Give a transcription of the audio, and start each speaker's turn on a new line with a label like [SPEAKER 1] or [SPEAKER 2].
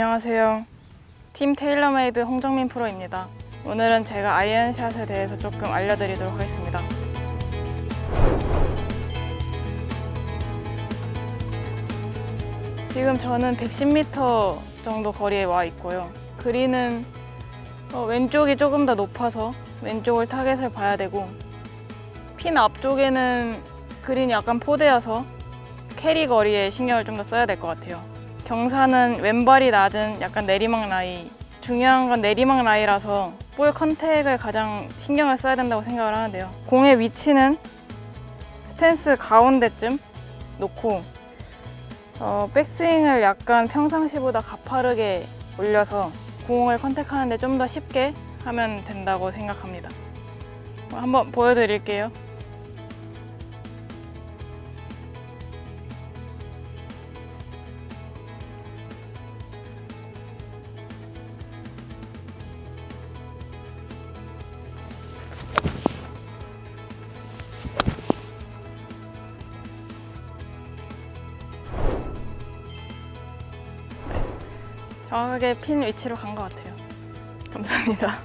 [SPEAKER 1] 안녕하세요. 팀 테일러메이드 홍정민 프로입니다. 오늘은 제가 아이언샷에 대해서 조금 알려드리도록 하겠습니다. 지금 저는 110m 정도 거리에 와 있고요. 그린은 어, 왼쪽이 조금 더 높아서 왼쪽을 타겟을 봐야 되고 핀 앞쪽에는 그린이 약간 포대여서 캐리 거리에 신경을 좀 더 써야 될 것 같아요. 경사는 왼발이 낮은 약간 내리막 라이. 중요한 건 내리막 라이라서 볼 컨택을 가장 신경을 써야 된다고 생각을 하는데요. 공의 위치는 스탠스 가운데쯤 놓고 어, 백스윙을 약간 평상시보다 가파르게 올려서 공을 컨택하는데 좀 더 쉽게 하면 된다고 생각합니다. 한번 보여드릴게요. 정확하게 핀 위치로 간 것 같아요. 감사합니다.